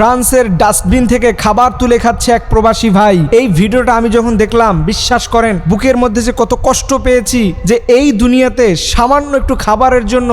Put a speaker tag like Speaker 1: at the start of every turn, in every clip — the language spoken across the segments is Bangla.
Speaker 1: ফ্রান্সের ডাস্টবিন থেকে খাবার তুলে খাচ্ছে এক প্রবাসী ভাই। এই ভিডিওটা আমি যখন দেখলাম, বিশ্বাস করেন, বুকের মধ্যে যে কত কষ্ট পেয়েছি যে এই দুনিয়াতে সামান্য একটু খাবারের জন্য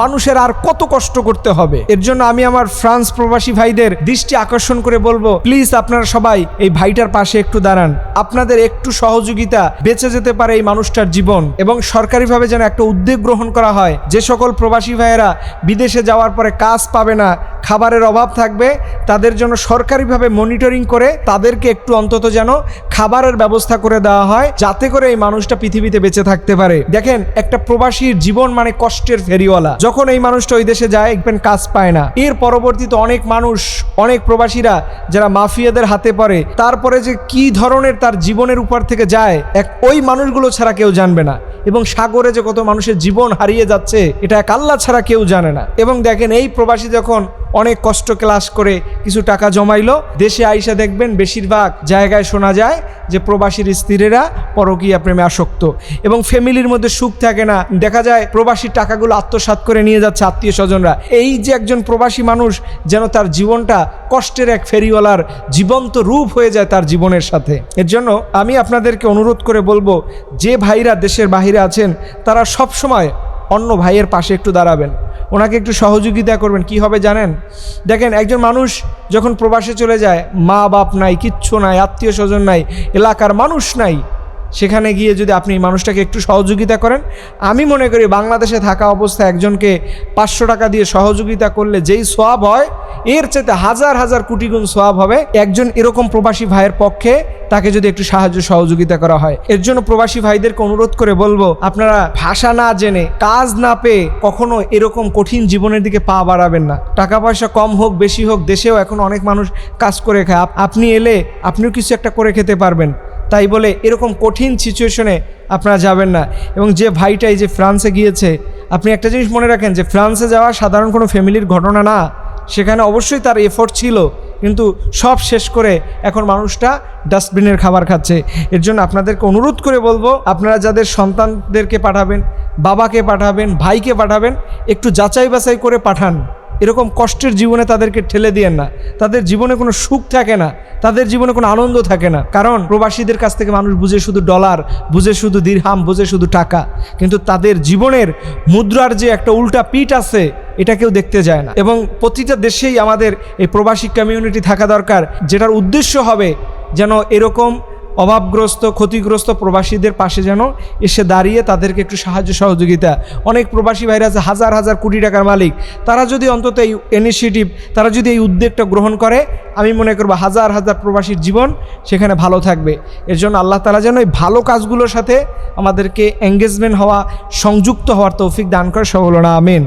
Speaker 1: মানুষের আর কত কষ্ট করতে হবে। এর জন্য আমি আমার ফ্রান্স প্রবাসী ভাইদের দৃষ্টি আকর্ষণ করে বলব প্লিজ আপনারা সবাই এই ভাইটার পাশে একটু দাঁড়ান। আপনাদের একটু সহযোগিতা বেঁচে যেতে পারে এই মানুষটার জীবন এবং সরকারিভাবে যেন একটা উদ্যোগ গ্রহণ করা হয়। যে সকল প্রবাসী ভাইয়েরা বিদেশে যাওয়ার পরে কাজ পাবে না, খাবারের অভাব থাকবে তাদের জন্য সরকারিভাবে মনিটরিং করে তাদেরকে একটু অন্তত যেন খাবারের ব্যবস্থা করে দেওয়া হয়, যাতে করে এই মানুষটা পৃথিবীতে বেঁচে থাকতে পারে। দেখেন, একটা প্রবাসীর জীবন মানে কষ্টের ফেরিওয়ালা। যখন এই মানুষটা ওই দেশে যায়, দেখবেন কাজ পায় না। এর পরবর্তীতে অনেক মানুষ, অনেক প্রবাসীরা যারা মাফিয়াদের হাতে পড়ে, তারপরে যে কি ধরনের তার জীবনের উপর থেকে যায়, এক ওই মানুষগুলো ছাড়া কেউ জানবে না। এবং সাগরে যে কত মানুষের জীবন হারিয়ে যাচ্ছে, এটা এক আল্লাহ ছাড়া কেউ জানে না। এবং দেখেন, এই প্রবাসী যখন অনেক কষ্ট ক্লাস করে কিছু টাকা জমাইলো। দেশে আইসা দেখবেন বেশিরভাগ জায়গায় শোনা যায় যে প্রবাসীর স্ত্রীরা পরকীয়া প্রেমে আসক্ত এবং ফ্যামিলির মধ্যে সুখ থাকে না। দেখা যায় প্রবাসীর টাকাগুলো আত্মসাৎ করে নিয়ে যাচ্ছে আত্মীয় স্বজনরা। এই যে একজন প্রবাসী মানুষ যেন তার জীবনটা কষ্টের এক ফেরিওয়ালার জীবন্ত রূপ হয়ে যায় তার জীবনের সাথে। এর জন্য আমি আপনাদেরকে অনুরোধ করে বলব, যে ভাইরা দেশের বাহিরে আছেন, তারা সব সময় অন্য ভাইয়ের পাশে একটু দাঁড়াবেন। ওনাকে একটু সহযোগিতা করবেন, কি হবে জানেন? দেখেন, একজন মানুষ যখন প্রবাসে চলে যায় মা বাপ নাই, কিচ্ছু নাই আত্মীয় স্বজন নাই, এলাকার মানুষ নাই সেখানে গিয়ে যদি আপনি মানুষটাকে একটু সহযোগিতা করেন, আমি মনে করি বাংলাদেশে থাকা অবস্থায় একজনকে পাঁচশো টাকা দিয়ে সহযোগিতা করলে যেই সোয়াব হয়, এর চাইতে হাজার হাজার কোটি গুণ সোয়াব হবে। একজন এরকম প্রবাসী ভাইয়ের পক্ষে তাকে যদি একটু সাহায্য সহযোগিতা করা হয়। এর জন্য প্রবাসী ভাইদেরকে অনুরোধ করে বলব, আপনারা ভাষা না জেনে, কাজ না পেয়ে কখনো এরকম কঠিন জীবনের দিকে পা বাড়াবেন না। টাকা পয়সা কম হোক, বেশি হোক, দেশেও এখন অনেক মানুষ কাজ করে খায়। আপনি এলে আপনিও কিছু একটা করে খেতে পারবেন। তাই বলে এরকম কঠিন সিচুয়েশনে আপনারা যাবেন না। এবং যে ভাইটা এই যে ফ্রান্সে গিয়েছে, আপনি একটা জিনিস মনে রাখেন যে ফ্রান্সে যাওয়া সাধারণ কোনো ফ্যামিলির ঘটনা না। সেখানে অবশ্যই তার এফোর্ট ছিল, কিন্তু সব শেষ করে এখন মানুষটা ডাস্টবিনের খাবার খাচ্ছে। এর জন্য আপনাদেরকে অনুরোধ করে বলব, আপনারা যাদের সন্তানদেরকে পাঠাবেন, বাবাকে পাঠাবেন, ভাইকে পাঠাবেন, একটু যাচাই বাছাই করে পাঠান। এরকম কষ্টের জীবনে তাদেরকে ঠেলে দিয়েন না। তাদের জীবনে কোনো সুখ থাকে না, তাদের জীবনে কোনো আনন্দ থাকে না। কারণ প্রবাসীদের কাছ থেকে মানুষ বুঝে শুধু ডলার, বুঝে শুধু দিরহাম, বুঝে শুধু টাকা। কিন্তু তাদের জীবনের মুদ্রার যে একটা উল্টা পিঠ আছে, এটা কেউ দেখতে যায় না। এবং প্রতিটা দেশেই আমাদের এই প্রবাসী কমিউনিটি থাকা দরকার, যেটার উদ্দেশ্য হবে যেন এরকম অভাবগ্রস্ত, ক্ষতিগ্রস্ত প্রবাসীদের পাশে যেন এসে দাঁড়িয়ে তাদেরকে একটু সাহায্য সহযোগিতা। অনেক প্রবাসী ভাইরা আছে, হাজার হাজার কোটি টাকার মালিক। তারা যদি অন্তত এই ইনিশিয়েটিভ তারা যদি এই উদ্যোগটা গ্রহণ করে, আমি মনে করব হাজার হাজার প্রবাসীর জীবন সেখানে ভালো থাকবে। এর জন্য আল্লাহ তালা যেন এই ভালো কাজগুলোর সাথে আমাদেরকে এঙ্গেজমেন্ট হওয়া, সংযুক্ত হওয়ার তৌফিক দান করে। সবলনা আমেন।